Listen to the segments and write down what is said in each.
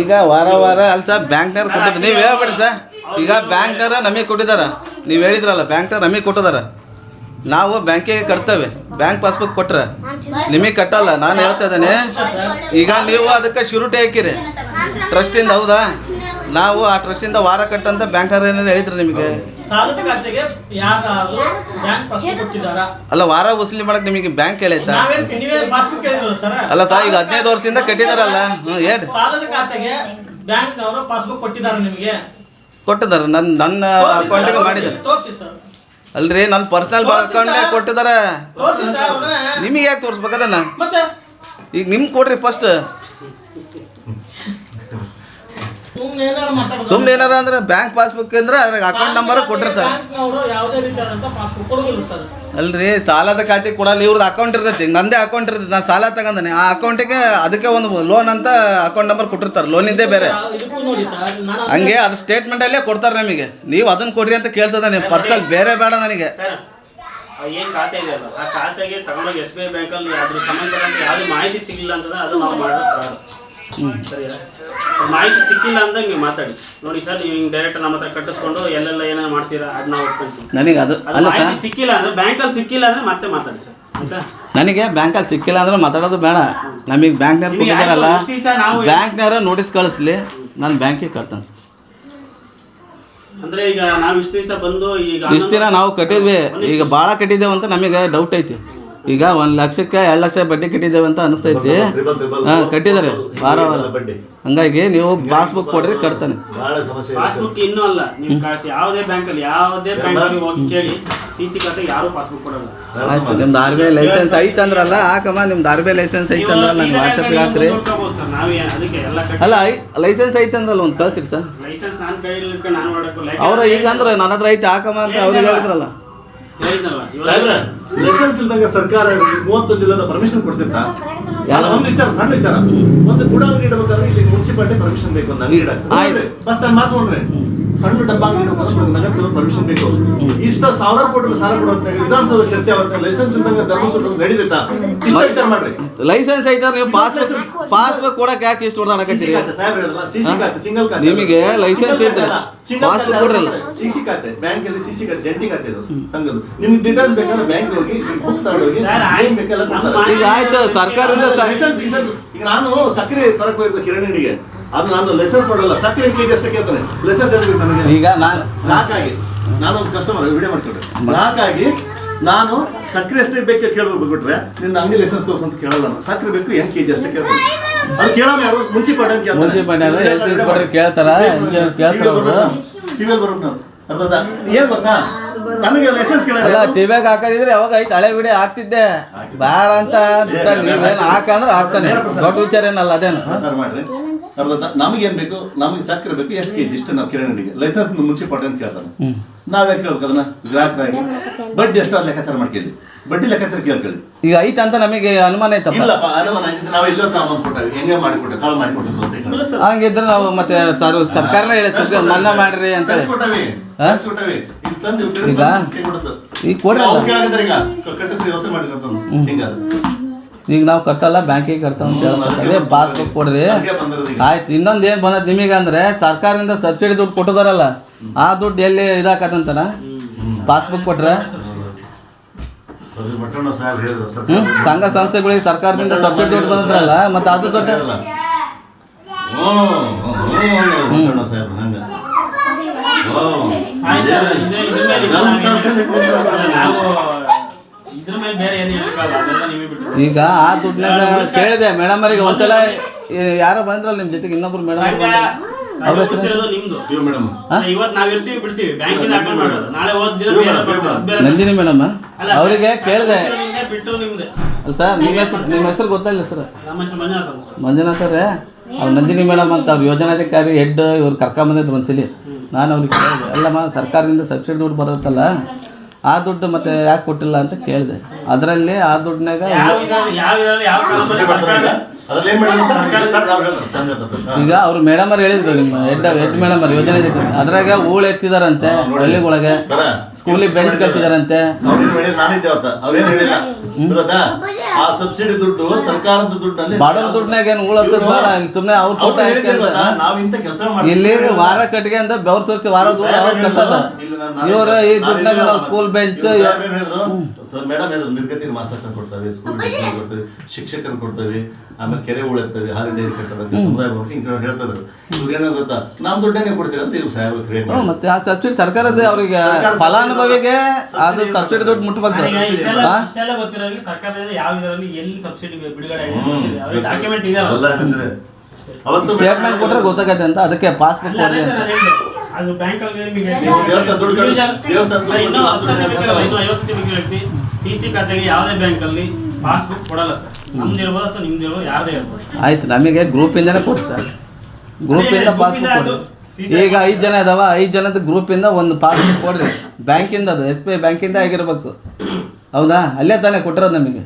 ಈಗ ವಾರ ವಾರ ಅಲ್ಲಿ ಸರ್ ಬ್ಯಾಂಕ್ನವ್ರು ಕೊಟ್ಟಿದ್ದು ನೀವು ಹೇಳ್ಬೇಡಿ ಸರ್. ಈಗ ಬ್ಯಾಂಕ್ನವ್ರ ನಮಗೆ ಕೊಟ್ಟಿದಾರ ನೀವು ಹೇಳಿದ್ರಲ್ಲ, ಬ್ಯಾಂಕ್ನವ್ರು ನಮಗೆ ಕೊಟ್ಟಿದಾರ ನಾವು ಬ್ಯಾಂಕಿಗೆ ಕಟ್ತೇವೆ. ಬ್ಯಾಂಕ್ ಪಾಸ್ಬುಕ್ ಕೊಟ್ರೆ. ನಿಮಗೆ ಕಟ್ಟಲ್ಲ, ನಾನು ಹೇಳ್ತಾ ಇದ್ದೇನೆ. ಈಗ ನೀವು ಅದಕ್ಕೆ ಶುರುಟಿ ಹಾಕಿರಿ. ಟ್ರಸ್ಟಿಂದ ಹೌದಾ? ನಾವು ಆ ಟ್ರಸ್ಟಿಂದ ವಾರ ಕಟ್ಟಂತ ಬ್ಯಾಂಕ್ನವ್ರು ಏನಾರು ಹೇಳಿದ್ರು ನಿಮಗೆ? ಸಾಲದ ಖಾತೆಗೆ ಯಾರಾದ್ರೂ ಬ್ಯಾಂಕ್ ಪಾಸ್ಬುಕ್ ಕೊಟ್ಟಿದ್ದಾರಾ? ಅಲ್ಲ ವಾರ ವಸೂಲಿ ಮಾಡಕ್ಕೆ ನಿಮಗೆ ಬ್ಯಾಂಕ್ ಕೇಳೈತಾ ನಾವೇನ್ ನೀವೇ ಪಾಸ್ಬುಕ್ ಕೇಳಿದ್ರಲ್ಲ ಸರ್? ಅಲ್ಲ ಸರ್ ಈಗ ಹದಿನೈದು ವರ್ಷದಿಂದ ಕಟ್ಟಿದಾರಲ್ಲ. ಹ್ಞೂ ಹೇಳಿ ಸಾಲದ ಖಾತೆಗೆ ಬ್ಯಾಂಕ್ ಅವರು ಪಾಸ್ಬುಕ್ ಕೊಟ್ಟಿದ್ದಾರೆ ನಿಮಗೆ? ಕೊಟ್ಟಿದ್ದಾರೆ. ನನ್ನ ನನ್ನ ಅಕೌಂಟಿಗೆ ಮಾಡಿದ್ದಾರೆ. ತೋರಿಸಿ ಸರ್. ಅಲ್ರಿ ನನ್ನ ಪರ್ಸನಲ್ ಅಕೌಂಟ್ ಕೊಟ್ಟಿದಾರ ತೋರಿಸಿ ಸರ್ ಅದನ್ನ ನಿಮಗೆ ಯಾಕೆ ತೋರಿಸ್ಬೇಕದನ್ನ ಮತ್ತೆ? ಈಗ ನಿಮ್ಗೆ ಕೊಡ್ರಿ ಫಸ್ಟ್ ಸುಮ್ನೆ ಏನಾರು ಅಂದ್ರೆ ಬ್ಯಾಂಕ್ ಪಾಸ್ಬುಕ್ ಅಂದ್ರೆ ಅದ್ರಾಗ ಅಕೌಂಟ್ ನಂಬರ್ ಕೊಟ್ಟಿರ್ತಾರೆ. ಅಲ್ರಿ ಸಾಲದ ಖಾತೆ ಕೊಡಲ್ಲ ಇವ್ರದ್ದು ಅಕೌಂಟ್ ಇರ್ತೈತಿ ನಂದೇ ಅಕೌಂಟ್ ಇರ್ತೈತಿ ನಾನು ಸಾಲ ತಗೊಂಡನೆ ಆ ಅಕೌಂಟಿಗೆ ಅದಕ್ಕೆ ಒಂದು ಲೋನ್ ಅಂತ ಅಕೌಂಟ್ ನಂಬರ್ ಕೊಟ್ಟಿರ್ತಾರೆ ಲೋನಿಂದೇ ಬೇರೆ. ಹಂಗೆ ಅದು ಸ್ಟೇಟ್ಮೆಂಟಲ್ಲೇ ಕೊಡ್ತಾರೆ ನಮಗೆ. ನೀವು ಅದನ್ನ ಕೊಡ್ರಿ ಅಂತ ಕೇಳ್ತದ ನೀವು ಪರ್ಸನಲ್ ಬೇರೆ ಬೇಡ ನನಗೆ. ಸರ್ ಏನು ಖಾತೆ ಇದೆ ಅಲ್ಲ ಆ ಖಾತೆಗೆ ತಗೊಂಡೋಗಿ ಎಸ್ ಬಿ ಐ ಬ್ಯಾಂಕಲ್ಲಿ ಅದ್ರ ಸಂಬಂಧಪಟ್ಟಂತೆ ಯಾವುದು ಮಾಹಿತಿ ಸಿಗಲಿಲ್ಲ ಅಂತಂದ್ರೆ ಅದು ನಾವು ಮಾಡೋ fraud. ಮಾಹಿತಿ ಸಿಕ್ಕಿಲ್ಲ ಅಂದಾಗ ನೀವು ಮಾತಾಡಿ. ನೋಡಿ ಸರ್ ನೀವು ಹಿಂಗೆ ಡೈರೆಕ್ಟ್ ನಮ್ಮ ಹತ್ರ ಕಟ್ಟಿಸ್ಕೊಂಡು ಎಲ್ಲೆಲ್ಲ ಏನೇನು ಮಾಡ್ತೀರಾ ಅದು ನಾವು ಒಪ್ಕೊಂತೀವಿ ನನಗೆ ಅದು ಅಲ್ಲ ಮಾಹಿತಿ ಸರ್. ಸಿಕ್ಕಿಲ್ಲ ಅಂದ್ರೆ ಬ್ಯಾಂಕಲ್ಲಿ ಸಿಕ್ಕಿಲ್ಲ ಅಂದ್ರೆ ಮತ್ತೆ ಮಾತಾಡಿ ಸರ್. ಆಯ್ತಾ? ನನಗೆ ಬ್ಯಾಂಕಲ್ಲಿ ಸಿಕ್ಕಿಲ್ಲ ಅಂದ್ರೆ ಮಾತಾಡೋದು ಬೇಡ. ನಮಗೆ ಬ್ಯಾಂಕ್ನವ್ರು ನಿಮಗೆ ಕೊಟ್ಟಿದ್ದಾರಲ್ಲ ದಿವ್ಸ ನಾವು- ಬ್ಯಾಂಕ್ನವ್ರ ನೋಟಿಸ್ ಕಳಿಸ್ಲಿ ನಾನು ಬ್ಯಾಂಕಿಗೆ ಕಟ್ತಾನೆ ಅಂದ್ರೆ ಈಗ ನಾವು ಇಷ್ಟು ದಿವಸ ಬಂದು ಈಗ ಇಷ್ಟು ದಿನ ನಾವು ಕಟ್ಟಿದ್ವಿ ಈಗ ಭಾಳ ಕಟ್ಟಿದ್ದೇವೆ ಅಂತ ನಮಗೆ ಡೌಟ್ ಐತಿ. ಈಗ ಒಂದು ಲಕ್ಷಕ್ಕೆ ಎರಡು ಲಕ್ಷ ಬಡ್ಡಿ ಕಟ್ಟಿದ್ದೇವೆ ಅಂತ ಅನಿಸ್ತೈತಿ ಹಾಂ ಕಟ್ಟಿದ್ದಾರೆ. ವಾರ ವಾರ. ಬಡ್ಡಿ. ಹಂಗಾಗಿ ನೀವು ಪಾಸ್ಬುಕ್ ಕೊಡ್ರಿ ಕಟ್ತಾನೆ. ಬಹಳ ಸಮಸ್ಯೆ ಪಾಸ್ಬುಕ್ ಇನ್ನೂ ಅಲ್ಲ. ನೀವು ಯಾವುದೇ ಬ್ಯಾಂಕಲ್ಲಿ ಯಾವುದೇ ಬ್ಯಾಂಕಲ್ಲಿ ಹೋಗಿ ಕೇಳಿ ಸಿ ಸಿ ಖಾತೆ ಯಾರು ಪಾಸ್ಬುಕ್ ಕೊಡಲ್ಲ. ಆಯ್ತು ನಿಮ್ದು ಆರ್ ಬಿ ಐ ಲೈಸೆನ್ಸ್ ಐತಂದ್ರಲ್ಲ ಅಂದ್ರಲ್ಲ ಹಾಕಮ್ಮ ನಿಮ್ದು ಆರ್ ಬಿ ಐ ಲೈಸೆನ್ಸ್ ಐತೆ ನನಗೆ ನಂಗೆ ವಾಟ್ಸಪ್ಗೆ ಹಾಕ್ರಿ. ನೋಡ್ಕೋಬೋದು ಸರ್. ನಾವೇ ಅದಕ್ಕೆ ಎಲ್ಲ ಕಟ್ಟಿ ಅಲ್ಲ ಐ ಲೈಸೆನ್ಸ್ ಐತಂದ್ರಲ್ಲ ಅಂದ್ರಲ್ಲ ಒಂದು ಕಳ್ಸಿರಿ ಸರ್. ಲೈಸೆನ್ಸ್ ನಾನು ನಾನು ಅವ್ರು ಈಗ ಅಂದ್ರೆ ನನ್ನ ಹತ್ರ ಐತೆ ಹಾಕಮ್ಮ ಅಂತ ಅವ್ರಿಗೆ ಹೇಳಿದ್ರಲ್ಲ. ಲೈಸೆನ್ಸ್ ಇಲ್ದಂಗ ಸರ್ಕಾರ ಮೂವತ್ತೊಂದು ಜಿಲ್ಲದ ಪರ್ಮಿಷನ್ ಕೊಡ್ತಿತ್ತ? ಯಾರು? ಒಂದು ವಿಚಾರ ಸಣ್ಣ ವಿಚಾರ. ಒಂದು ಗುಡ ನೀಡಬೇಕಾದ್ರೆ ಇಡಬೇಕಾದ್ರೆ ಇಲ್ಲಿ ಮುನ್ಸಿಪಾಲ್ಟಿ ಪರ್ಮಿಷನ್ ಬೇಕು ಅಂತ ಆಯ್ತು. ಫಸ್ಟ್ ಟೈಮ್ ಮಾತು ಸಣ್ಣ ಡಬ್ಬ ಅಂಗಡಿ ಇಡಬೇಕಾದ್ರೆ ನಗರಸಭೆ ಪರ್ಮಿಷನ್ ಬೇಕು. ಇಷ್ಟ ಸಾವಿರ ಕೋಟಿ ಸಾಲ ಕೊಡುವಂತ ವಿಧಾನಸೌಧ ಚರ್ಚೆ ಆಗುತ್ತೆ ಲೈಸೆನ್ಸ್ ಇದ್ದಂಗ ಧರ್ಮಸ್ಥಳ ನಡೀತಾ ಇಷ್ಟ ವಿಚಾರ ಮಾಡ್ರಿ. ಲೈಸೆನ್ಸ್ ಐತಾರ ನೀವು ಪಾಸ್ ಪಾಸ್ ಬುಕ್ ಕೊಡಕ್ ಯಾಕೆ ಇಷ್ಟು ಹೊಡೆದಾಡಕತ್ತೀರಿ ಸಿಂಗಲ್ ಖಾತೆ ನಿಮಗೆ ಲೈಸೆನ್ಸ್ ಇದ್ರೆ ಪಾಸ್ಬುಕ್ ಕೊಡ್ರಲ್ಲ. ಸಿಸಿ ಖಾತೆ ಬ್ಯಾಂಕ್ ಅಲ್ಲಿ ಸಿಸಿ ಖಾತೆ ಜಂಟಿ ಖಾತೆ ಇದು ಸಂಘದ ನಿಮ್ಗೆ ಡೀಟೇಲ್ಸ್ ಬೇಕಾದ್ರೆ ಬ್ಯಾಂಕ್ ಹೋಗಿ ಬುಕ್ ತಗೊಂಡೋಗಿ ಸರ್, ಆಯ್ತು. ಏನ್ ಬೇಕೆಲ್ಲ ಕೊಡ್ತಾರೆ. ಈಗ ಆಯ್ತು ಸರ್ಕಾರದಿಂದ ಈಗ ನಾನು ಸಕ್ಕರೆ ತರಕ್ ಹೋಗಿದ್ದೆ ಕಿರಣಿಗೆ ಅದು ನಾನು ಲೈಸೆನ್ಸ್ ಕೊಡಲ್ಲ ಸಕ್ಕರೆ ಕೆಜಿ ಅಷ್ಟೇ ಕೇಳ್ತಾನೆ ಲೈಸೆನ್ಸ್ ಎದಕ್ಕೆ ನನಗೆ ಈಗ ನಾನು ಗ್ರಾಹಕ ನಾನು ಒಂದು ಕಸ್ಟಮರ್ ವಿಡಿಯೋ ಮಾಡ್ಕೊಂಡ್ರೆ ನಾಲ್ಕಾಗಿ ನಾನು ಸಕ್ಕರೆ ಎಷ್ಟೇ ಬೇಕು ಕೇಳ್ಬೇಕು ಬಿಟ್ರೆ ನಿನ್ನ ಅಂಗಡಿ ಲೈಸೆನ್ಸ್ ತೋರ್ಸು ಅಂತ ಕೇಳಲ್ಲ ನಾನು ಸಕ್ಕರೆ ಬೇಕು ಎಂಟು ಕೆಜಿ ಅಷ್ಟೇ ಕೇಳ್ತಾನೆ ಅದು ಕೇಳೋಣ ಯಾರು ಮುನ್ಸಿಪಾಲ್ಟಿ ಅಂತ ಮುನ್ಸಿಪಾಲ್ಟಿ ಕೇಳ್ತಾರ, ಕೇಳ್ತಾರ. ಟಿವಿಯಲ್ಲಿ ಬರ್ಬೇಕು ನಾನು ಅರ್ಥದ ಏನ್ ಗೊತ್ತಾ ನನಗೆ ಲೈಸೆನ್ಸ್ ಕೇಳಲ್ಲ ಕೇಳ ಟಿವ್ಯಾಗ ಹಾಕೋದಿದ್ರೆ ಯಾವಾಗ ಐತೆ ಹಳೆ ವಿಡಿಯೋ ಹಾಕ್ತಿದ್ದೆ ಬೇಡ ಅಂತ ನೀವೇನು ಹಾಕಂದ್ರೆ ಹಾಕ್ತಾನೆ ದೊಡ್ಡ ವಿಚಾರ ಏನಲ್ಲ ಅದೇನು ಸರ್ ಮಾಡ್ರಿ ನಮಗೇನ್ ಬೇಕು? ನಮಗೆ ಸಕ್ಕರೆ ಬೇಕು. ಎಷ್ಟು ಕೆಜಿ? ಇಷ್ಟು ನಾವು ಕಿರಣಿಗೆ ಲೈಸೆನ್ಸ್ ಮುನ್ಸಿಪಾಲ್ಟಿ ಅಂತ ಕೇಳ್ತಾನೆ. ನಾವೇ ಕೇಳ್ಬೇಕು ಅದನ್ನ. ಗ್ರಾಹಕರಾಗಿ. ಬಡ್ಡಿ ಎಷ್ಟು ಅದು ಲೆಕ್ಕಾಚಾರ ಮಾಡ್ಕೊಳ್ಳಿ ಬಡ್ಡಿ ಲೆಕ್ಕಾಚಾರ ಕೇಳ್ಕೊಳ್ಳಿ. ಈಗ ಐತ ಅಂತ ನಮಗೆ ಅನುಮಾನ ಐತಪ್ಪ. ಇಲ್ಲಪ್ಪ ಅನುಮಾನ ಆಗಿದೆ ನಾವು ಎಲ್ಲೋ ಕಾಲ್ ಕೊಟ್ಟಾಗ. ಹೆಂಗೆ ಮಾಡಿಕೊಟ್ಟೆ ಕಾಲ್ ಮಾಡಿಕೊಟ್ಟದ್ದು ಅಂತ ಹೇಳಿ. ಹಂಗಿದ್ರೆ ನಾವು ಮತ್ತೆ ಸರ್ ಸರ್ಕಾರನೇ ಹೇಳಿ ಮನ್ನಾ ಮಾಡ್ರಿ ಅಂತ ಈಗ? ಈಗ ಕೊಡ್ರಿ ಈಗ. ಕಟ್ಟಿಸ್ರಿ ವ್ಯವಸ್ಥೆ ಮಾಡಿಸಿ ಅಂತಂದು. ಈಗ ನಾವು ಕಟ್ಟಲ್ಲ ಬ್ಯಾಂಕಿಗೆ ಕಟ್ತಾವ ಅಂತ ಹೇಳ್ತಾರೆ. ಪಾಸ್ಬುಕ್ ಕೊಡ್ರಿ. ಆಯ್ತು ಇನ್ನೊಂದು ಏನು ಬಂದದ ನಿಮಗೆ ಅಂದ್ರೆ ಸರ್ಕಾರದಿಂದ ಸಬ್ಸಿಡಿ ದುಡ್ಡು ಕೊಟ್ಟಿದಾರಲ್ಲ ಆ ದುಡ್ಡು ಎಲ್ಲಿ ಇದಾಕತ್ತಂತನ? ಪಾಸ್ಬುಕ್ ಕೊಟ್ರೆ. ಸಂಘ ಸಂಸ್ಥೆಗಳಿಗೆ ಸರ್ಕಾರದಿಂದ ಸಬ್ಸಿಡಿ ದುಡ್ಡು ಬಂದ್ರಲ್ಲ ಮತ್ತೆ ಅದು ದುಡ್ಡು ಹ್ಮ್, ಈಗ ಆ ದುಡ್ಡನ್ನಾಗ ಕೇಳಿದೆ ಮೇಡಮ್ ಅವರಿಗೆ ಒಂದ್ಸಲ ಯಾರೋ ಬಂದ್ರಲ್ಲ ನಿಮ್ಮ ಜೊತೆಗೆ ಇನ್ನೊಬ್ರು ಮೇಡಮ್ ಅವ್ರ ಹೆಸರು? ನಂದಿನಿ ಮೇಡಮ್ ಅವರಿಗೆ ಕೇಳಿದೆ. ಅಲ್ಲ ಸರ್ ನಿಮ್ಮ ಹೆಸರು ನಿಮ್ಮ ಹೆಸರು ಮಂಜುನಾಥ್ ಸರ್. ಮಂಜುನಾಥ್ ಅವ್ರೆ. ಅವ್ರು ನಂದಿನಿ ಮೇಡಮ್ ಅಂತ ಅವ್ರ ಯೋಜನಾಧಿಕಾರಿ ಹೆಡ್ ಇವ್ರು ಕರ್ಕೊಂಬಂದಿದ್ರು ಒಂದ್ಸಲಿ. ನಾನು ಅವ್ರಿಗೆ ಕೇಳಿದೆ. ಅಲ್ಲಮ್ಮ ಸರ್ಕಾರದಿಂದ ಸಬ್ಸಿಡಿ ದುಡ್ಡು ಬರುತ್ತಲ್ಲ. ಆ ದುಡ್ಡು ಮತ್ತೆ ಯಾಕೆ ಕೊಟ್ಟಿಲ್ಲ ಅಂತ ಕೇಳಿದೆ. ಅದರಲ್ಲಿ ಆ ದುಡ್ಡಿನಾಗ. ಈಗ. ಅವ್ರು ಮೇಡಮ್ ಅವ್ರು ಹೇಳಿದ್ರು ನಿಮ್ಮ ಹೆಡ್ ಹೆಡ್ ಮೇಡಮ್ ಅವ್ರು ಯೋಜನೆ ಇದೆ. ಅದ್ರಾಗ ಹೂಳು ಹೆಚ್ಚಿದಾರಂತೆ ಹಳ್ಳಿಗೊಳಗೆ. ಸರ, ಸ್ಕೂಲಿಗೆ ಬೆಂಚ್ ಕಳ್ಸಿದಾರಂತೆ. ಆ ಸಬ್ಸಿಡಿ ದುಡ್ಡು ಸರ್ಕಾರದ ದುಡ್ಡಲ್ಲಿ ಬಾಡೋರ್ ದುಡ್ಡಿನಾಗ ಏನು ಹೂಳು ಹಚ್ಚೋದು ಬೇಡ ಸುಮ್ಮನೆ ಅವ್ರು ಕೊಟ್ಟ ಇಲ್ಲಿ ವಾರ ಕಟ್ಟಿಗೆ ಅಂತ ಬೆವ್ರು ಸೋರಿಸಿ ವಾರ ದುಡ್ಡು ಅವ್ರು ಕಟ್ಟದ. ಇವರು ಈ ದುಡ್ಡಿನಾಗ ನಾವು ಸ್ಕೂಲ್ ಬೆಂಚ್ ಮೇಡಮ್ ಹೇಳಿದ್ರು? ನಿರ್ಗತಿ ಮಾಸ್ಟರ್ಸ್ ಕೊಡ್ತಾರೆ ಸ್ಕೂಲ್ ಕೊಡ್ತೇವೆ ಶಿಕ್ಷಕರು ಕೊಡ್ತೇವೆ ಆಮೇಲೆ ಕೆರೆ ಉಳಿತದೆ ಹಾಲಿ ಡೈರಿ ಕಟ್ಟಬೇಕು ಸಮುದಾಯ ಭವನ ಹಿಂಗೆ ಹೇಳ್ತಾರೆ ಇವ್ರು ಏನಾದ್ರು ಗೊತ್ತಾ? ನಮ್ ದುಡ್ಡನ್ನೇ ಕೊಡ್ತೀರಾ ಅಂತ ಇವ್ರು ಸಾಹೇಬ್ ಕ್ರಿಯೇಟ್ ಮತ್ತೆ ಆ ಸಬ್ಸಿಡಿ ಸರ್ಕಾರದ ಅವರಿಗೆ ಫಲಾನುಭವಿಗೆ ಅದು ಸಬ್ಸಿಡಿ ದುಡ್ಡು ಮುಟ್ಟಬೇಕು ಇಷ್ಟೆಲ್ಲ ಗೊತ್ತಿರೋರಿಗೆ ಸರ್ಕಾರದಿಂದ ಯಾವ ಇದರಲ್ಲಿ ಎಲ್ಲಿ ಸಬ್ಸಿಡಿ ಬಿಡುಗಡೆ ಆಗಿದೆ ಡಾಕ್ಯುಮೆಂಟ್ ಇದೆ ಅವತ್ತು ಸ್ಟೇಟ್ಮೆಂಟ್ ಕೊಟ್ರೆ ಗೊತ್ತಾಗತ್ತೆ ಅಂತ ಅದಕ್ಕೆ ಪಾಸ್ಬುಕ್ ಕೊಡಿ ಅದೇ ಬ್ಯಾಂಕ್ ಅಲ್ಲಿ ನಿಮಗೆ ದೇವಸ್ಥಾನ ದುಡ್ಡು ದೇವಸ್ಥಾನ ಇನ್ನೂ ಹತ್ತು ಇನ್ನೂ ಐವತ್ತು ಖಾತೆಗೆ ಯಾವುದೇ ಬ್ಯಾಂಕ್ ಅಲ್ಲಿ ಪಾಸ್ಬುಕ್ ಕೊಡಲ್ಲ ಸರ್ ನಮ್ದು ಇರ್ಬೋದು ಅಥವಾ ನಿಮ್ದು ಇರ್ಬೋದು ಯಾರ್ದೇ ಇರ್ಬೋದು. ಆಯ್ತು ನಮಗೆ ಗ್ರೂಪಿಂದನೇ ಕೊಡಿ ಸರ್ ಗ್ರೂಪಿಂದ ಇಂದ ಪಾಸ್ಬುಕ್ ಗ್ರೂಪಿಂದ ಕೊಡ್ರಿ ಅದು ಈಗ ಐದು ಜನ ಇದಾವ ಐದು ಜನದ ಗ್ರೂಪಿಂದ ಒಂದು ಪಾಸ್ಬುಕ್ ಕೊಡ್ರಿ. ಬ್ಯಾಂಕಿಂದ ಅದು ಎಸ್ ಬಿ ಐ ಬ್ಯಾಂಕಿಂದ ಆಗಿರ್ಬೇಕು. ಹೌದಾ? ಅಲ್ಲೇ ತಾನೇ ಕೊಟ್ಟಿರೋದು ನಮಗೆ.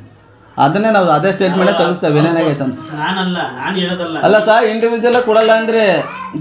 ಅದನ್ನೇ ನಾವು ಅದೇ ಸ್ಟೇಟ್ಮೆಂಟ್ ತೆಗಿಸ್ತೇವೆ ಏನೇನಾಗೈತೆ ಅಂತ. ನಾನಲ್ಲ ನಾನು ಹೇಳೋದಲ್ಲ. ಅಲ್ಲ ಸರ್ ಇಂಡಿವಿಜುವಲ್ ಕೊಡಲ್ಲ ಅಂದ್ರೆ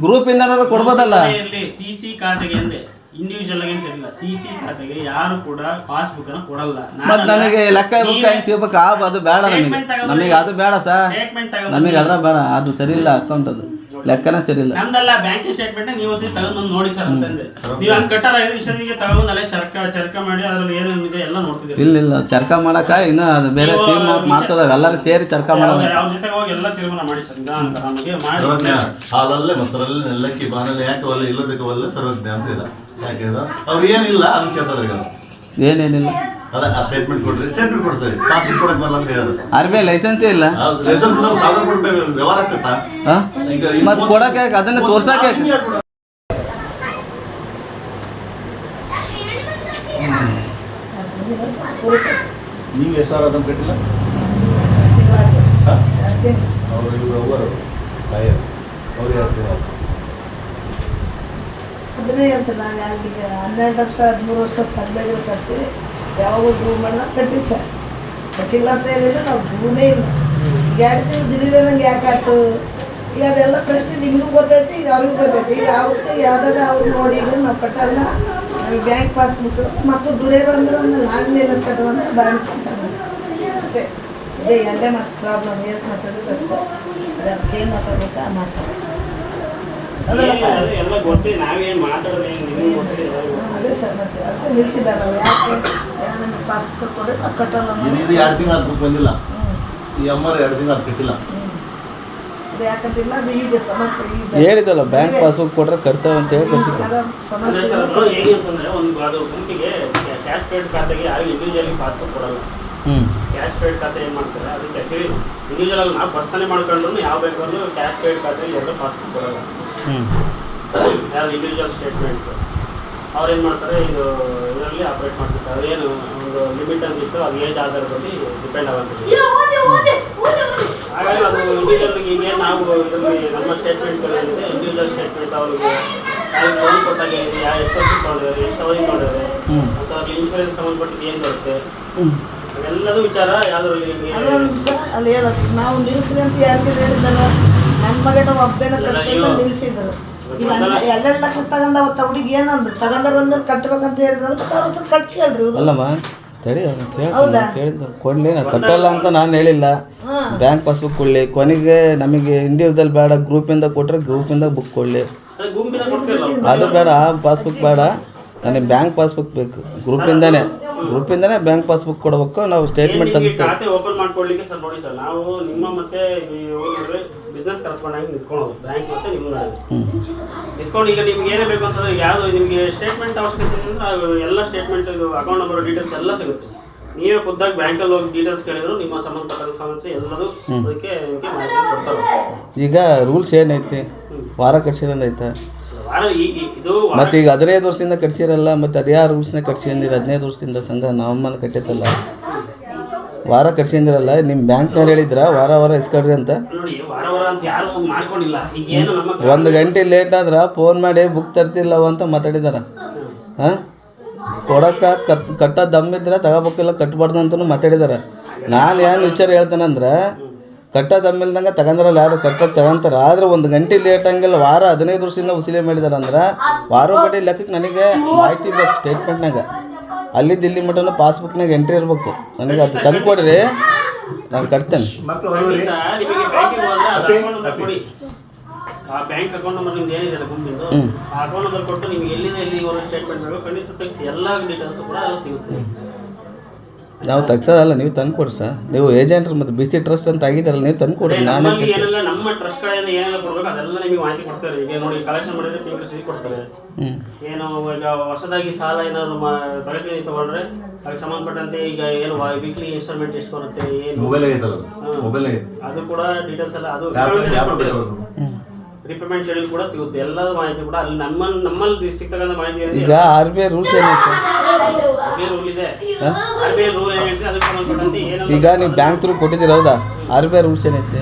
ಗ್ರೂಪ್ ಇಂದ ಕೊಡ್ಬೋದಲ್ಲ? ಇರಲಿ ಸಿ ಸಿ ಖಾತೆಗೆ ಅಂದೆ. ಇಂಡಿವಿಜುವಲ್ ಆಗಿ ಅಂತ ಹೇಳಿಲ್ಲ. ಸಿ ಸಿ ಖಾತೆಗೆ ಯಾರು ಕೂಡ ಪಾಸ್ಬುಕ್ ಅನ್ನು ಕೊಡಲ್ಲ. ಮತ್ತೆ ನಮಗೆ ಲೆಕ್ಕ ಬುಕ್ ಹೆಂಗ್ ಸಿಗ್ಬೇಕು? ಆ ಅದು ಬೇಡ ನಮಗೆ. ನಮಗೆ ಅದು ಬೇಡ ಸರ್ ಸ್ಟೇಟ್ಮೆಂಟ್ ನಮಗೆ ಅದ್ರ ಬೇಡ. ಅದು ಸರಿ ಇಲ್ಲ ಅಕೌಂಟ್ ಅದು. ಲೆಕ್ಕನೇ ಸರಿ ಇಲ್ಲ. ನಮ್ದಲ್ಲ ಬ್ಯಾಂಕಿಂಗ್ ಸ್ಟೇಟ್ಮೆಂಟ್ ನೀವು ಸರಿ ತಗೊಂಡು ನೋಡಿ ಸರ್ ಅಂತಂದೆ. ನೀವು ಹಂಗ್ ಕಟ್ಟಾರ ಐದು ವಿಷಯಕ್ಕೆ ತಗೊಂಡು ಅಲ್ಲೇ ಚರ್ಕ ಚರ್ಕ ಮಾಡಿ ಅದ್ರಲ್ಲಿ ಏನೇನಿದೆ ಎಲ್ಲ ನೋಡ್ತಿದ್ದೀವಿ. ಇಲ್ಲ ಇಲ್ಲ. ಚರ್ಕ ಮಾಡಕ ಇನ್ನು ಅದು ಬೇರೆ ಟೀಮ್ ಮಾಡ್ತದ ಎಲ್ಲರೂ ಸೇರಿ ಚರ್ಕ ಮಾಡೋದು ಯಾವ ಜೊತೆ ಹೋಗಿ ಎಲ್ಲ ತೀರ್ಮಾನ ಮಾಡಿ ಸರ್. ನಿಧಾನ ನಮಗೆ ಮಾಡಿ ಸರ್ವಜ್ಞ ಹಾಲಲ್ಲೇ ಮೊಸರಲ್ಲೇ ನೆಲ್ಲಕ್ಕಿ ಬಾನಲ್ಲಿ ಯಾಕೆ ಒಲ್ಲ ಇಲ್ಲದಕ್ಕೆ ಒಲ್ಲ ಸರ್ವಜ್ಞ ಅಂತ ಇಲ್ಲ ಯಾಕೆ ಇದು? ಅವ್ರು ಏನಿಲ್ಲ ಅಂತ ಕೇಳ್ತಾರೆ ಏನೇನಿಲ್ಲ. ಅದ ಆ ಸ್ಟೇಟ್ಮೆಂಟ್ ಕೊಡ್ರಿ. ಸ್ಟೇಟ್ಮೆಂಟ್ ಕೊಡ್ತಾರೆ. ಪಾಸ್ಬುಕ್ ಕೊಡಕ್ ಬರಲ್ಲ ಅಂತ ಹೇಳಿದ್ರು. ಆರ್ ಬಿ ಐ ಲೈಸೆನ್ಸೇ ಇಲ್ಲ? ಹೌದು ಲೈಸೆನ್ಸ್ ನಾವು ಸಾವಿರ ಕೊಡ್ಬೇಕು. ವ್ಯವಹಾರ ಆಗ್ತೈತಾ? ಹಾ ಈಗ ಮತ್ತೆ ಕೊಡಕ್ಕೆ ಯಾಕೆ? ಅದನ್ನ ತೋರ್ಸಕ್ಕೆ ಯಾಕೆ? ನೀವು ಎಷ್ಟು ಸಾವಿರ ಅದನ್ನು ಕಟ್ಟಿಲ್ಲ? ಅವರು ಇವರು ಹೇಳ್ತಾರೆ ಹನ್ನೆರಡು ವರ್ಷ ಹದಿಮೂರು ವರ್ಷದ ಸಂಘದಾಗಿರಕತ್ತಿ ಯಾವಾಗ ಭೂಮಣ್ಣ ಕಟ್ಟಿಸ ಕಟ್ಟಿ ಸರ್. ಕಟ್ಟಿಲ್ಲ ಅಂತ ಹೇಳಿದ್ರೆ ನಾವು ಭೂಮೇ ಇಲ್ಲ. ಎರಡು ತಿಂಗಳು ನಂಗೆ ಯಾಕೆ ಆಯ್ತು? ಈಗ ಅದೆಲ್ಲ ಪ್ರಶ್ನೆ ನಿಮಗೂ ಗೊತ್ತೈತಿ, ಈಗ ಅವ್ರಿಗೂ ಗೊತ್ತೈತಿ. ಈಗ ಅವ್ರಿಗೆ ಯಾವ್ದಾರ ಅವ್ರು ನೋಡಿ ಈಗ ನಾವು ಕಟ್ಟಲ್ಲ. ನಮಗೆ ಬ್ಯಾಂಕ್ ಪಾಸ್ಬುಕ್ ಮಕ್ಕಳು ದುಡಿಯೋರು ಅಂದ್ರೆ ಅಂದ್ರೆ ಅಂತ ಕಟ್ಟುವಂತ ಬ್ಯಾಂಕ್ ಅಂತ ಅಷ್ಟೇ. ಇದೇ ಎಲ್ಲೇ ಮತ್ತೆ ಪ್ರಾಬ್ಲಮ್. ಎಸ್ ಮಾತಾಡಿದ್ರೆ ಅಷ್ಟೇ. ಅದಕ್ಕೆ ಏನು ಮಾತಾಡ್ಬೇಕಾ ಮಾತಾಡ್ಬೇಕು. ಅದೇ ಸರ್ ಮತ್ತೆ ಅದಕ್ಕೆ ನಿಲ್ಸಿದ್ದಾರೆ ನಾವು. ಯಾಕೆ? ಏನೋ ನಮಗೆ ಪಾಸ್ಬುಕ್ ಕೊಡಿ ನಾವು ಕಟ್ಟಲ್ಲ ಇದು ಇದು ಎರಡು ತಿಂಗಳು ಅದು ಬಂದಿಲ್ಲ. ಈ ಅಮ್ಮರು ಎರಡು ತಿಂಗಳು ಅದು ಕಟ್ಟಿಲ್ಲ. ಅದು ಯಾಕಂತಿಲ್ಲ ಅದು ಈಗ ಸಮಸ್ಯೆ ಈಗ ಹೇಳಿದಲ್ಲ ಬ್ಯಾಂಕ್ ಪಾಸ್ಬುಕ್ ಕೊಟ್ರೆ ಕಟ್ತಾವ ಅಂತ ಹೇಳಿ ಕಳ್ಸಿದ್ದೆ ಅದರ ಸಮಸ್ಯೆ. ಸರ್ ಅದು ಹೇಗೆ ಅಂತಂದ್ರೆ ಒಂದು ಅದು ಗುಂಪಿಗೆ ಕ್ಯಾಶ್ ಪೇಡ್ ಖಾತೆಗೆ ಯಾರು ಇಂಡಿವಿಜುವಲ್ ಪಾಸ್ಬುಕ್ ಕೊಡಲ್ಲ. ಹ್ಞೂ ಕ್ಯಾಶ್ ಪೇಡ್ ಖಾತೆ ಏನು ಮಾಡ್ತಾರೆ? ಅದಕ್ಕೆ ಇಂಡಿವಿಜುವಲ್ ನಾವು ಪರ್ಸನಲಿ ಮಾಡ್ಕೊಂಡ್ರು ಯಾವ ಬೇಕಾದ್ರೂ ಕ್ಯಾಶ್ ಪೇಡ್ ಖಾತೆಗೆ ಎರಡು ಪಾಸ್ಬುಕ್ ಕೊಡಲ್ಲ. ಹ್ಞೂ ಯಾರು ಇಂಡಿವಿಜುವಲ್ ಸ್ಟೇಟ್ಮೆಂಟ್ ಅವ್ರು ಏನು ಮಾಡ್ತಾರೆ ಇದು ಇದರಲ್ಲಿ ಆಪ್ರೇಟ್ ಮಾಡ್ತಾರೆ ಅದೇನು ಒಂದು ಲಿಮಿಟ್ ಅಂತಿತ್ತು ಅದು ಏಜ್ ಆಧಾರದಲ್ಲಿ ಡಿಪೆಂಡ್ ಆಗುತ್ತೆ ಹಾಗಾಗಿ ಅದು ಇಂಡಿವಿಜುವಲ್ಗೆ ಈಗೇನು ನಾವು ಇದರಲ್ಲಿ ನಮ್ಮ ಸ್ಟೇಟ್ಮೆಂಟ್ ಏನಿದೆ ಇಂಡಿವಿಜುವಲ್ ಸ್ಟೇಟ್ಮೆಂಟ್ ಅವ್ರಿಗೆ ಯಾರು ಲೋನ್ ಕೊಟ್ಟಾಗ ಏನಿದೆ ಯಾವ ಎಷ್ಟು ವರ್ಷಕ್ಕೆ ಮಾಡಿದ್ದಾರೆ ಎಷ್ಟು ಅವಧಿ ಮಾಡಿದ್ದಾರೆ ಹ್ಞೂ ಮತ್ತು ಅವ್ರಿಗೆ ಇನ್ಶೂರೆನ್ಸ್ ಸಂಬಂಧಪಟ್ಟಿದ್ದು ಏನು ಬರುತ್ತೆ? ಹ್ಞೂ ಅವೆಲ್ಲದೂ ವಿಚಾರ ನಿಮಿಷ ಅಲ್ಲಿ ಹೇಳೋದು. ನಾವು ನಿಲ್ಲಿಸ್ರಿ ಅಂತ ಯಾರಿಗೆ ಹೇಳಿದ್ದಲ್ಲ ನನ್ನ ಮಗನ ಒಬ್ಬನ ಕಟ್ಕೊಂಡು ನಿಲ್ಲಿಸಿದ್ರು ಈಗ ಎರಡೆರಡು ಲಕ್ಷ ತಗೊಂಡ ಅವತ್ತು ಹುಡುಗಿ ಏನಂದ್ರು ತಗೊಂಡ್ರಂದ್ರೆ ಕಟ್ಬೇಕಂತ ಹೇಳಿದ್ರು. ಅವ್ರ ಹತ್ರ ಕಟ್ಸ್ಕೊಳ್ರಿ ಇವ್ರು ಅಲ್ಲಮ್ಮ ತಡಿ ಹೌದಾ? ಕೊಡಲಿ ನಾನು ಕಟ್ಟಲ್ಲ ಅಂತ ನಾನು ಹೇಳಿಲ್ಲ. ಬ್ಯಾಂಕ್ ಪಾಸ್ಬುಕ್ ಕೊಡಲಿ. ಕೊನೆಗೆ ನಮಗೆ ಇಂಡಿವಿಜುವಲ್ ಬೇಡ. ಗ್ರೂಪಿಂದ ಕೊಟ್ಟರೆ ಗ್ರೂಪಿಂದ ಬುಕ್ ಕೊಡ್ಲಿ. ಅದು ಬೇಡ ಆ ಪಾಸ್ಬುಕ್ ಬೇಡ. ನನಗೆ ಬ್ಯಾಂಕ್ ಪಾಸ್ಬುಕ್ ಬೇಕು. ಗ್ರೂಪಿಂದನೇ ಗ್ರೂಪಿಂದಾನೆ ಬ್ಯಾಂಕ್ ಪಾಸ್ಬುಕ್ ಕೊಡಬೇಕು ನಾವು ಸ್ಟೇಟ್ಮೆಂಟ್ ತಗಿಸ್ತೀವಿ ತೆಗಿಸ್ತೇವೆ. ಖಾತೆ ಓಪನ್ ಮಾಡ್ಕೊಡ್ಲಿಕ್ಕೆ ಸರ್ ನೋಡಿ ಸರ್ ನಾವು ನಿಮ್ಮ ಮತ್ತೆ ಬಿಸ್ನೆಸ್ ಕರೆಸ್ಪಾಂಡ್ ಆಗಿ ಬ್ಯಾಂಕ್ ಮತ್ತೆ ನಿಮ್ಮ ನಡುವೆ. ನಿಂತ್ಕೊಂಡು ಈಗ ನಿಮ್ಗೆ ಏನೇ ಬೇಕು ಅಂತಂದ್ರೆ ಯಾವುದು ನಿಮಗೆ ಸ್ಟೇಟ್ಮೆಂಟ್ ಅವಶ್ಯಕತೆ ಇದೆ ಅಂದ್ರೆ ಅದು ಎಲ್ಲ ಸ್ಟೇಟ್ಮೆಂಟ್ ಅಕೌಂಟ್ ನಂಬರ್ ಡೀಟೇಲ್ಸ್ ಎಲ್ಲ ಸಿಗುತ್ತೆ. ನೀವೇ ಖುದ್ದಾಗಿ ಬ್ಯಾಂಕಲ್ಲಿ ಹೋಗಿ ಡೀಟೇಲ್ಸ್ ಕೇಳಿದ್ರು ನಿಮ್ಮ ಸಂಬಂಧಪಟ್ಟ ಸಮಸ್ಯೆ ಎಲ್ಲರೂ ಅದಕ್ಕೆ ನಿಮಗೆ ಮಾಹಿತಿ ಕೊಡ್ತಾರೆ. ಈಗ ರೂಲ್ಸ್ ಏನೈತಿ ವಾರ ಐತೆ. ವಾರ- ಮತ್ತು ಈಗ ಹದಿನೈದು ವರ್ಷದಿಂದ ಕಟ್ಸಿರಲ್ಲ ಮತ್ತು ಅದೇ ರೂಲ್ಸ್ನ ಕಟ್ಸ್ಕೊಂಡಿರ ಹದಿನೈದು ವರ್ಷದಿಂದ ಸಂಘ ನಮ್ಮನ್ನ ಕಟ್ಟೈತಲ್ಲ ವಾರ ಕಟ್ಸಿಂದಿರಲ್ಲ ನಿಮ್ಮ ಬ್ಯಾಂಕ್ನವ್ರು ಹೇಳಿದ್ರ ವಾರ ವಾರ ಇಸ್ಕೊಡ್ರಿ ಅಂತ. ಒಂದು ಗಂಟೆ ಲೇಟ್ ಆದ್ರೆ ಫೋನ್ ಮಾಡಿ ಬುಕ್ ತರ್ತಿಲ್ಲವ ಅಂತ ಮಾತಾಡಿದಾರ. ಹಾಂ? ಕೊಡೋಕೆ ಕಟ್ ಕಟ್ಟೋ ದಮ್ಮಿದ್ರೆ ತಗೋಬೇಕಿಲ್ಲ ಕಟ್ಬಾರ್ದು ಅಂತಲೂ ಮಾತಾಡಿದಾರೆ. ನಾನು ಏನು ವಿಚಾರ ಹೇಳ್ತೇನೆಂದ್ರೆ ಕಟ್ಟೋ ದಮ್ಮಿಲ್ದಂಗೆ ತಗೊಂಡ್ರಲ್ಲ ಯಾರು ಕಟ್ಟೋದು ತಗೊಂತಾರೆ. ಆದ್ರೆ ಒಂದು ಗಂಟೆ ಲೇಟ್ ಹಂಗಿಲ್ಲ ವಾರ ಹದಿನೈದು ವರ್ಷದಿಂದ ವಸೂಲಿ ಮಾಡಿದಾರೆ ಅಂದ್ರೆ ವಾರ ಗಂಟೆ ಲೆಕ್ಕಕ್ಕೆ ನನಗೆ ಮಾಹಿತಿ ಬೇಕು ಸ್ಟೇಟ್ಮೆಂಟ್ನಾಗ ಅಲ್ಲಿ ದಿಲ್ಲಿ ಮಟ್ಟನ ಪಾಸ್ಬುಕ್ನಾಗ ಎಂಟ್ರಿ ಇರ್ಬೇಕು. ನನಗೆ ಅದು ತಂದು ಕೊಡ್ರಿ ನಾನು ಕಟ್ತೇನೆ. ಆ ಬ್ಯಾಂಕ್ ಅಕೌಂಟ್ ನಂಬರ್ ನಿಮ್ದು ಏನಿದೆ ಗುಂಪಿಂದು ಆ ಅಕೌಂಟ್ ನಂಬರ್ ಕೊಟ್ಟು ನಿಮ್ಗೆ ಎಲ್ಲಿದೆ ಎಲ್ಲಿವರೆಗೆ ಸ್ಟೇಟ್ಮೆಂಟ್ ಖಂಡಿತ ತೆಗಿಸಿ. ಎಲ್ಲ ಡೀಟೇಲ್ಸ್ ಕೂಡ ಸಿಗುತ್ತೆ. ನಾವು ತಗ್ಸೋದಲ್ಲ ನೀವು ತಂದು ಕೊಡಿ ಸರ್. ನೀವು ಏಜೆಂಟ್ರು ಮತ್ತು ಬಿ ಸಿ ಟ್ರಸ್ಟ್ ಅಂತ ಆಗಿದ್ದಾರಲ್ಲ ನೀವು ತಂದು ಕೊಡಿ ನಾನು ನಮ್ಮಲ್ಲಿ ಏನೆಲ್ಲ ನಮ್ಮ ಟ್ರಸ್ಟ್ ಕಡೆಯಿಂದ ಏನೆಲ್ಲ ಕೊಡ್ಬೇಕು ಅದೆಲ್ಲ ನಿಮಗೆ ಮಾಹಿತಿ ಕೊಡ್ತಾರೆ. ಈಗ ನೋಡಿ ಕಲೆಕ್ಷನ್ ಮಾಡಿದ್ರೆ ಪಿಂಕ್ ರಸೀದಿ ಕೊಡ್ತಾರೆ. ಹ್ಞೂ ಏನು ಈಗ ಹೊಸದಾಗಿ ಸಾಲ ಏನಾದ್ರು ಮಾ- ತರಗತಿ ತಗೊಂಡ್ರೆ ಅದಕ್ಕೆ ಸಂಬಂಧಪಟ್ಟಂತೆ ಈಗ ಏನು ವೀಕ್ಲಿ ಇನ್ಸ್ಟಾಲ್ಮೆಂಟ್ ಎಷ್ಟು ಬರುತ್ತೆ ಏನು? ಮೊಬೈಲ್ ಐತಲ್ಲ. ಮೊಬೈಲ್ ಅದು ಕೂಡ ಡೀಟೇಲ್ಸ್ ಎಲ್ಲ ಅದು ರಿಪೇಮೆಂಟ್ ಶೆಡ್ಯೂಲ್ ಕೂಡ ಸಿಗುತ್ತೆ. ಎಲ್ಲದ ಮಾಹಿತಿ ಕೂಡ ಅಲ್ಲಿ ನಮ್ಮ ನಮ್ಮಲ್ಲಿ ಸಿಗ್ತಕ್ಕಂಥ ಮಾಹಿತಿ ಈಗ ಆರ್ ಬಿ ಐ ರೂಲ್ಸ್ ಏನಿದೆ ರೂಲ್ ಇದೆ. ಆರ್ ಬಿ ಐ ರೂಲ್ ಏನ್ ಹೇಳ್ತದೆ ಅದಕ್ಕೆ ಸಂಬಂಧಪಟ್ಟಂತೆ ಏನು ಈಗ ನೀವು ಬ್ಯಾಂಕ್ ಥ್ರೂ ಕೊಟ್ಟಿದ್ದೀರ ಹೌದಾ? ಆರ್ ಬಿ ಐ ರೂಲ್ಸ್ ಏನೈತೆ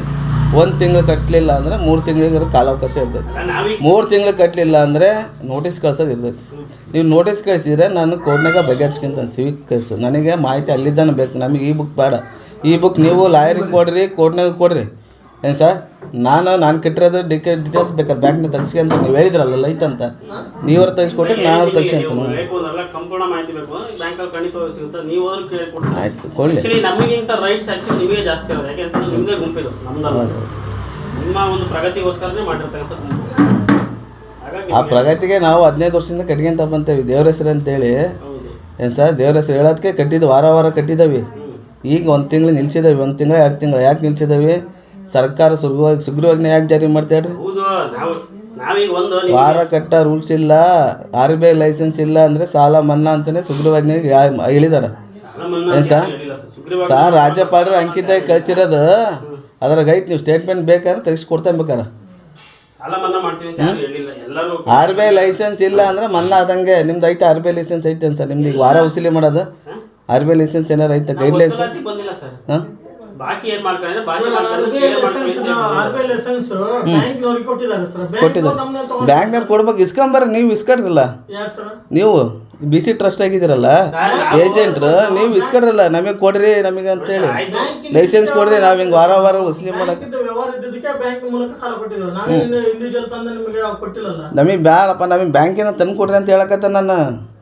ಒಂದು ತಿಂಗಳು ಕಟ್ಟಲಿಲ್ಲ ಅಂದರೆ ಮೂರು ತಿಂಗಳಿಗೆ ಕಾಲಾವಕಾಶ ಇರ್ತೈತೆ ಮೂರು ತಿಂಗಳು ಕಟ್ಟಲಿಲ್ಲ ಅಂದರೆ ನೋಟಿಸ್ ಕಳ್ಸೋದು ಇರ್ತೈತೆ ನೀವು ನೋಟಿಸ್ ಕಳಿಸಿದ್ರೆ ನಾನು ಕೋರ್ಟ್ನಾಗ ಬಗೆಹರಿಸ್ಕೊಂತ ಸಿವಿಕ್ ಕಳಿಸು. ನನಗೆ ಮಾಹಿತಿ ಅಲ್ಲಿದ್ದಾನೆ ಬೇಕು. ನಮಗೆ ಈ ಬುಕ್ ಬೇಡ. ಈ ಬುಕ್ ನೀವು ಲಾಯರಿಗೆ ಕೊಡ್ರಿ ಕೋರ್ಟ್ನಾಗ ಕೊಡ್ರಿ. ಏನು ಸರ್? ನಾನು ನಾನು ಕಟ್ಟಿರೋದು ಡಿಕೆ ಡೀಟೇಲ್ಸ್ ಬೇಕಾದ್ರೆ ಬ್ಯಾಂಕ್ನ ಅಂತ ನೀವು ಹೇಳಿದ್ರಲ್ಲ ಐತಂತ ನೀವ್ರು ತೆಗಿಸ್ಕೊಟ್ರೆ ನಾನು ಬೇಕು ಅಂದ್ರಲ್ಲ ಸಂಪೂರ್ಣ ಮಾಹಿತಿ ಬೇಕು. ಬ್ಯಾಂಕಲ್ಲಿ ಖಂಡಿತವಾಗಿ ಸಿಗುತ್ತೆ. ನೀವು ಹೋದ್ರೆ ಕೇಳಿ ಕೊಡ್ತೀವಿ. ಆಯ್ತು ನಮಗಿಂತ ರೈಟ್ಸ್ ಆಕ್ಚುಲಿ ನಿಮಗೆ ಜಾಸ್ತಿ ಇರೋದು. ಯಾಕೆಂತಂದ್ರೆ ನಿಮ್ಮದೇ ಗುಂಪಿದು ನಮ್ದಲ್ಲ. ನಿಮ್ಮ ಒಂದು ಪ್ರಗತಿಗೋಸ್ಕರನೇ ಮಾಡಿರ್ತಕ್ಕಂಥ ಗುಂಪು. ಹಾಗಾಗಿ ಆ ಪ್ರಗತಿಗೆ ನಾವು ಹದಿನೈದು ವರ್ಷದಿಂದ ಕಟ್ಕೊಂತ ಬಂತೇವಿ. ದೇವ್ರ ಹೆಸರು ಅಂತೇಳಿ. ಏನು ಸರ್? ದೇವ್ರ ಹೆಸರು ಹೇಳೋದಕ್ಕೆ ಕಟ್ಟಿದ್ದು ವಾರ ವಾರ ಕಟ್ಟಿದ್ದಾವೆ ಈಗ ಒಂದು ತಿಂಗಳು ನಿಲ್ಸಿದ್ದಾವೆ ಒಂದು ತಿಂಗಳು ಎರಡು ತಿಂಗಳು. ಯಾಕೆ ನಿಲ್ಸಿದ್ದಾವೆ ಸರ್ಕಾರ ಸುಗ್ರವಾಗಿ ಸುಗ್ರೀವಾಜ್ಞೆ ಯಾಕೆ ಜಾರಿ ಮಾಡ್ತೇಳ್ರಿ ಹೌದು ನಾವು ನಾವೀಗ ಒಂದು ನಿಮ್ಗೆ ವಾರ ಕಟ್ಟ ರೂಲ್ಸ್ ಇಲ್ಲ ಆರ್ ಬಿ ಐ ಲೈಸೆನ್ಸ್ ಇಲ್ಲ ಅಂದರೆ ಸಾಲ ಮನ್ನಾ ಅಂತಲೇ ಸುಗ್ರೀವಾಜ್ಞೆ ಹೇಳಿದಾರ. ಸಾಲ ಮನ್ನಾ ಏನ್ ಸರ್? ಹೇಳಿಲ್ಲ ಸರ್. ಸುಗ್ರೀವಾಜ್ಞೆ ಸರ್ ರಾಜ್ಯಪಾಲರು ಅಂಕಿತಾಗಿ ಕಳ್ಸಿರೋದು. ಅದ್ರಾಗ ಐತೆ ನೀವು ಸ್ಟೇಟ್ಮೆಂಟ್ ಬೇಕಾದ್ರೆ ತೆಗಿಸ್ಕೊಡ್ತಾ ಬೇಕಾರೆ ಸಾಲ ಮನ್ನಾ ಮಾಡ್ತೀವಿ ಅಂತ ಯಾರು ಹೇಳಿಲ್ಲ. ಎಲ್ಲರೂ ಆರ್ ಬಿ ಐ ಲೈಸೆನ್ಸ್ ಇಲ್ಲ ಅಂದ್ರೆ ಮನ್ನಾ ಆದಂಗೆ. ನಿಮ್ದು ಐತೆ ಆರ್ ಬಿ ಐ ಲೈಸೆನ್ಸ್ ಐತೆ ಸರ್ ನಿಮ್ದು ಈಗ ವಾರ ವಸೂಲಿ ಮಾಡೋದು. ಆರ್ ಬಿ ಐ ಲೈಸೆನ್ಸ್ ಏನಾರು ಐತೆ ಗೈಡ್ಲೈನ್ಸ್ ವಸೂಲಾತಿ ಬಂದಿಲ್ಲ ಸರ್. ಹಾಂ? ಬಾಕಿ ಏನ್ ಮಾಡ್ಕೊಂಡ್ರೆ ಬಾಕಿ ಆರ್ ಮಾಡ್ಕೊಂಡು ಬಿ ಐ ಕ್ಲಿಯರ್ ಮಾಡ್ಕೊಂಡು ಆರ್ ಬಿ ಐ ಲೈಸೆನ್ಸ್ ಬ್ಯಾಂಕ್ನವ್ರಿಗೆ ಕೊಟ್ಟಿದ್ದಾರೆ ಸರ್. ಬ್ಯಾಂಕ್ ಕೊಟ್ಟಿದ್ದಾರೆ. ನಮ್ಮನ್ನ ತಗೊಂಡು ಬ್ಯಾಂಕ್ನಾಗ ಕೊಡ್ಬೇಕು. ಇಸ್ಕೊಂಬರ್ರಿ ನೀವು ಯಾರು ಸರ್? ನೀವು ಬಿ ಸಿ ಟ್ರಸ್ಟ್ ಆಗಿದ್ದೀರಲ್ಲ? ಏಜೆಂಟ್ರು ನೀವು ಇಸ್ಕೊಡ್ರಲ್ಲ ನಮಗೆ ಕೊಡ್ರಿ ನಮಗೆ ಅಂತೇಳಿ. ಲೈಸೆನ್ಸ್ ಕೊಡ್ರಿ ನಾವು ಹಿಂಗೆ ವಾರ ವಾರ ವಸೂಲಿ ಮಾಡಕ್ಕೆ ಬ್ಯಾಂಕಿಂದ ವ್ಯವಹಾರ ಇದ್ದಿದ್ದಕ್ಕೆ ಬ್ಯಾಂಕ್ ಮೂಲಕ ಸಾಲ ಕೊಟ್ಟಿದ್ದೇವೆ. ನಾವು ಇಂಡಿವಿಜುವಲ್ ತಂದು ನಿಮಗೆ ಕೊಟ್ಟಿಲ್ಲಲ್ಲ. ನಮಗೆ ಬ್ಯಾಡಪ್ಪ ನಮಗೆ ಬ್ಯಾಂಕಿನ ತಂದು ಕೊಡ್ರಿ ಅಂತ ಹೇಳಕತ್ತ ನಾನು.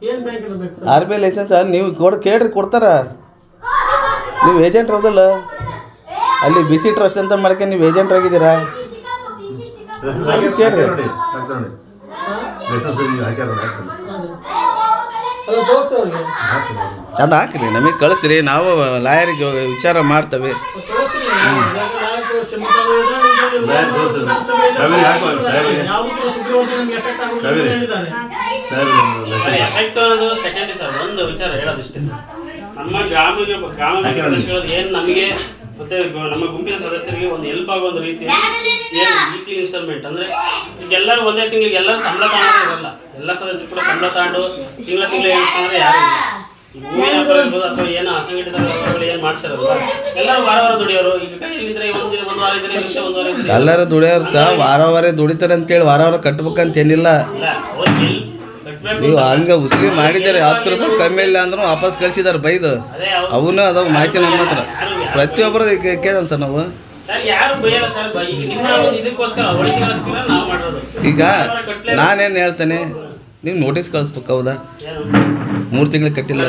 ಏನ್ ಬ್ಯಾಂಕಿನ ಬೇಕು sir? R B I license ನೀವು ಕೊಡ್ ಕೇಳ್ರಿ ಕೊಡ್ತಾರ. ನೀವು ಏಜೆಂಟ್ ಹೌದಲ್ಲ ಅಲ್ಲಿ ಬಿಸಿ ಟ್ರಸ್ಟ್ ಅಂತ ಮಾಡಕ್ಕೆ ನೀವು ಏಜೆಂಟ್ ಆಗಿದ್ದೀರಾ? ಕೇಳ್ರಿ. ಅದು ಹಾಕ್ರಿ ನಮಗೆ ಕಳಿಸ್ರಿ ನಾವು ಲಾಯರಿಗೆ ವಿಚಾರ ಮಾಡ್ತೇವೆ. ಸೆಕೆಂಡ್ ಸರ್ ಒಂದು ವಿಚಾರ ಹೇಳೋದಿಷ್ಟೇ ಸರ್. ನಮ್ಮ ಗ್ರಾಮಿಗೆ ಗ್ರಾಮೀಣ ಏನು ನಮಗೆ ಮತ್ತೆ ನಮ್ಮ ಗುಂಪಿನ ಸದಸ್ಯರಿಗೆ ಒಂದು ಹೆಲ್ಪ್ ಆಗೋ ಒಂದು ರೀತಿ ವೀಕ್ಲಿ ಇನ್ಸ್ಟಾಲ್ಮೆಂಟ್ ಅಂದ್ರೆ ಎಲ್ಲರೂ ಒಂದೇ ತಿಂಗಳಿಗೆ ಎಲ್ಲರೂ ಸಂಬಳ ತಗೊಂಡೇ ಇರಲ್ಲ. ಎಲ್ಲ ಸದಸ್ಯರು ಕೂಡ ಸಂಬಳ ತಗೊಂಡು ತಿಂಗಳ ತಿಂಗಳ ಎಣಿಸ್ಕೊಂಡ್ರೆ ಯಾರು ಅಥವಾ ಏನೋ ಅಸಂಘಟಿತ ಏನು ಎಲ್ಲರೂ ವಾರ ವಾರ ದುಡಿಯೋರು. ಈಗ ಕೈಯಲ್ಲಿದ್ರೆ ಒಂದು ದಿನ ಒಂದು ವಾರ ಇದ್ರೆ ಒಂದು ವಾರ ಇದ್ರೆ ಎಲ್ಲರೂ ದುಡಿಯೋರು ಸಹ ವಾರ ವಾರ ದುಡಿತಾರೆ ಅಂತೇಳಿ ವಾರ ವಾರ ಕಟ್ಬೇಕಂತ ಏನಿಲ್ಲ. ಇಲ್ಲ ಕಟ್ಟಬೇಕು ನೀವು ಹಂಗ ಉಸಿರಿ ಮಾಡಿದಾರೆ ಹತ್ತು ರೂಪಾಯಿ ಕಮ್ಮಿ ಇಲ್ಲ ಅಂದ್ರೂ ವಾಪಸ್ ಕಳ್ಸಿದಾರೆ ಬೈದು. ಅವನು ಅದಾವ ಮಾಹಿತಿ ನಮ್ಮ ಹತ್ರ ಪ್ರತಿಯೊಬ್ಬರು ಕೇಳಲ್ಲ ಸರ್ ನಾವು? ಈಗ ನಾನೇನು ಹೇಳ್ತೇನೆ? ನೀವು ನೋಟಿಸ್ ಕಳಿಸ್ಬೇಕು ಹೌದಾ? ಮೂರು ತಿಂಗಳು ಕಟ್ಟಿಲ್ಲ.